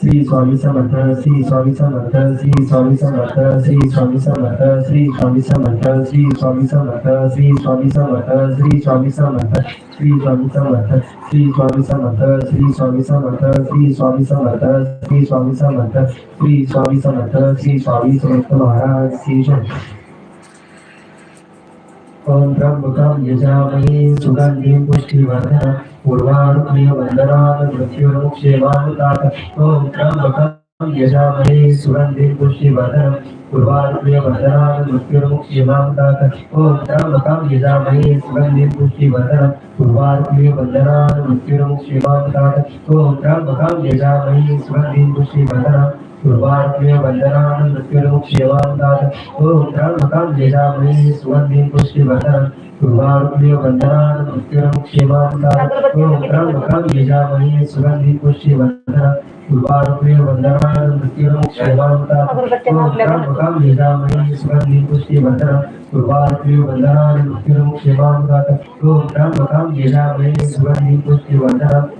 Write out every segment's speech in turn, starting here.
श्री स्वामी समर्थ श्री स्वामी समर्थ श्री स्वामी समर्थ श्री स्वामी समर्थ श्री स्वामी समर्थ श्री स्वामी समर्थ श्री स्वामी समर्थ श्री स्वामी समर्थ श्री स्वामी समर्थ श्री स्वामी समर्थ श्री स्वामी समर्थ श्री स्वामी समर्थ श्री स्वामी समर्थ श्री स्वामी समर्थ श्री स्वामी समर्थ महाराज की और ब्रह्म कम यजामहे सुगन्धिं पुष्टिवर्धन पूर्वारुण्य वन्दनान् मृत्युर्मुक्षेवानुतात ओम त्र्यम्बकं यजामहे सुगन्धिं पुष्टिवर्धनम् पूर्वारुण्य वन्दनान् मृत्युर्मुक्षेवानुतात ॐ त्र्यम्बकं यजामहे सुगन्धिं पुष्टिवर्धनम् पूर्वारुण्य वन्दनान् मृत्युर्मुक्षेवानुतात ॐ त्र्यम्बकं यजामहे सुगन्धिं पुष्टिवर्धनम्। पूर्वाद्य वंदनाम नृत्यूप सेवादार उत्तराण मकान भेजा में सुगंधि पुष्प वंदन पूर्वाद्य वंदनाम नृत्यूप सेवादार उत्तराण मकान भेजा में सुगंधि पुष्प वंदन पूर्वाद्य वंदनाम नृत्यूप सेवादार उत्तराण मकान भेजा में सुगंधि पुष्प वंदन पूर्वाद्य वंदनाम नृत्यूप सेवादार उत्तराण मकान भेजा में सुगंधि पुष्प वंदन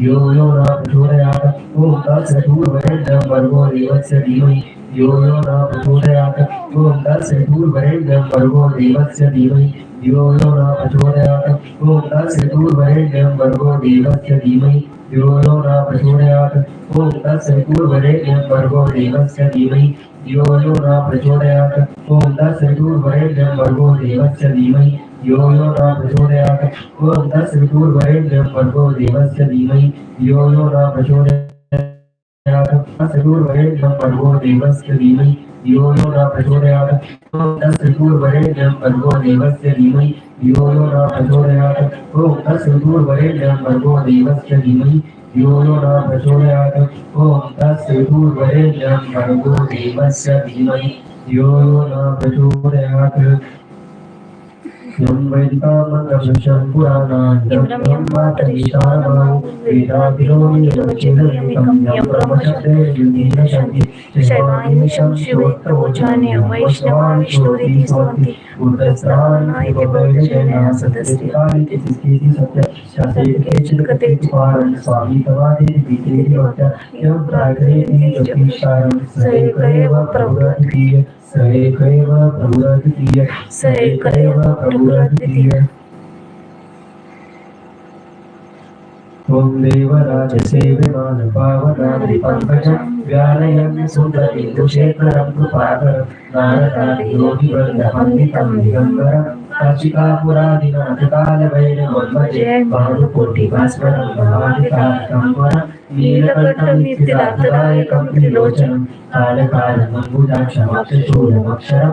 यो यो न प्रचोदयात् ॐ तत्सवितुर्वरेण्यं भर्गो देवस्य धीमहि यो यो न प्रचोदयात् ॐ तत्सवितुर्वरेण्यं भर्गो देवस्य धीमहि यो यो न प्रचोदयात् ॐ तत्सवितुर्वरेण्यं भर्गो देवस्य धीमहि यो यो न प्रचोदयात् ॐ तत्सवितुर्वरेण्यं भर्गो देवस्य धीमहि यो यो न प्रचोदयात् ॐ तत्सवितुर्वरेण्यं भर्गो देवस्य धीमहि यो यो न प्रचोदयात् ॐ तत्सवितुर्वरेण्यं भर्गो देवस्य धीमहि। यो यो न प्रचोदयात् तत्सवितुर्वरेण्यं भर्गो देवस्य धीमहि। यो यो न प्रचोदयात् ॐ तत्सवितुर्वरेण्यं भर्गो देवस्य धीमहि। यो यो न प्रचोदयात् ॐ तत्सवितुर्वरेण्यं भर्गो देवस्य धीमहि। यो यो न प्रचोदयात् ॐ तत्सवितुर्वरेण्यं भर्गो देवस्य धीमहि। यो यो न प्रचोदयात् यं वैदिकामकवृषं पुराणान्तं यं मातरिशानमं वेदाभिरोमिनिर्वचितमिकं यं ब्रह्मशब्दे युधीन शैवानिशं शिवैत्रोचाने वैष्णवा विष्णुरिति स्तुवन्ति उदस्राणायति वैजयना सदस्यकालिति सिद्धिति सत्य शास्त्रे केचित् पारं स्वामी तवादेति पीतेति वक्ता यं प्राग्रेति जपिशारं स एक एव प्रभुरद्वितीय सैकैव एक एव प्रभुरद्वितीय स एक एव प्रभुरद्वितीय ॐ देवराजसे विमानपावनादिपङ्कजं व्यालयं सुन्दरिन्दुशेखरं कृपाकरं नारदादियोगिवृन्दवन्दितं दिगम्बरं काशिकापुरादिनाथकालभैरवं भजे भानुकोटिभास्वरं भवादितारकं वरं नीलकण्ठं नित्यदात्तदायकं त्रिलोचनं कालकालमम्बुजाक्षमक्षशूलमक्षरं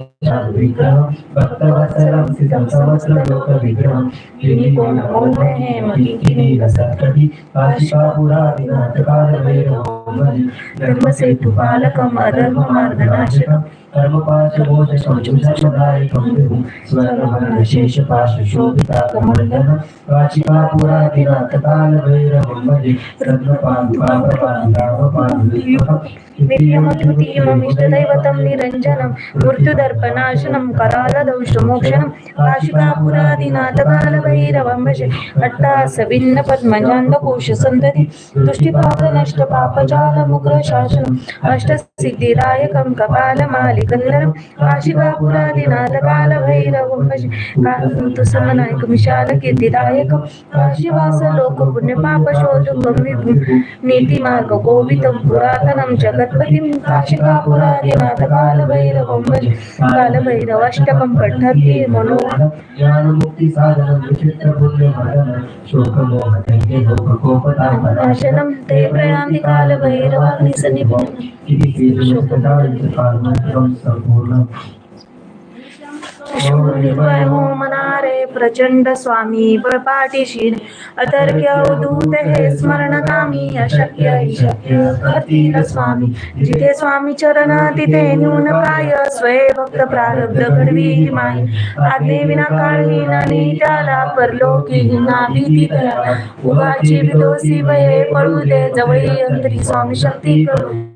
भजे शूलडङ्कुपाशनपाणिमादिकारणं श्यामगायवान् देवमक्षरं निरामयं दीनमित्रमं प्रभु कर्मपाश बोध संयुजसदाय कम्पिभुं स्वर्णवर्णशेष पाशशोभिता कमलदः काचिका पुरातिनाथकालभैरवम्बदे रत्नपान् पापपान् रामपान् द्वितीयमद्वितीयममुददैवतं निरञ्जनं मृत्युदर्पनाशनं करालदौषमोक्षणं काशिकापुरादिनाथकालभैरवम्बशे अट्टासभिन्नपद्मजान्दकोशसन्तति दुष्टिपादनष्टपापजालमुग्रशासनम् अष्टसिद्धिदायकं कपालमालि अष्टसिद्धिदायकं कपालमालिकन्दरं काशिकापुरादिनाथकालभैरवं भजे कान्तुसमनायकमिशालकीर्तिदायकं काशीवासलोकपुण्यपापशोधकं विभुं नीतिमार्गकोवितं पुरातनं जगत्पतिं काशिकापुरादिनाथकालभैरवं भजे कालभैरवाष्टकं पठति मनोहरं। ज्ञानमुक्तिसाधनं विचित्रपुण्यमदनं शोकमोहदैन्ये लोककोपतापनाशनं नाशनं ते प्रयान्ति कालभैरवाग्निसन्निधिम्। इति श्रीकृष्णकथायुक्तकालमन्त्रं सम्पूर्णम्। निर्भय मनारे प्रचंड स्वामी पाठीशी अतर्क्य अवधूत हे स्मरणकामी अशक्य शक्य करतील स्वामी. जिथे स्वामी चरण तिथे न्यून काय? स्वय भक्त प्रारब्ध घडवी माई. आज्ञे विना काळी नानी त्याला परलोकी ना भीती उभाची उगाची विदोसी वये पळू दे जवळी अंतरी स्वामी शक्ती करू.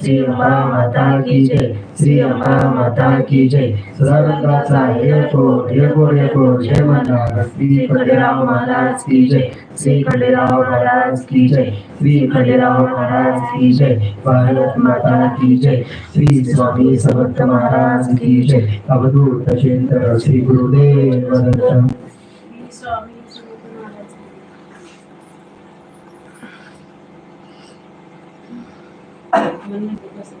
श्री अम्बा माता की जय। श्री अम्बा माता की जय। सदानंदाचा एअरपोर्ट एअरपोर्ट एअरपोर्ट जय। मंदार श्री खंडेराव महाराज की जय। श्री खंडेराव महाराज की जय। श्री खंडेराव महाराज की जय। भारत माता की जय। श्री स्वामी समर्थ महाराज की जय। अवधूत चिंतन श्री गुरुदेव union because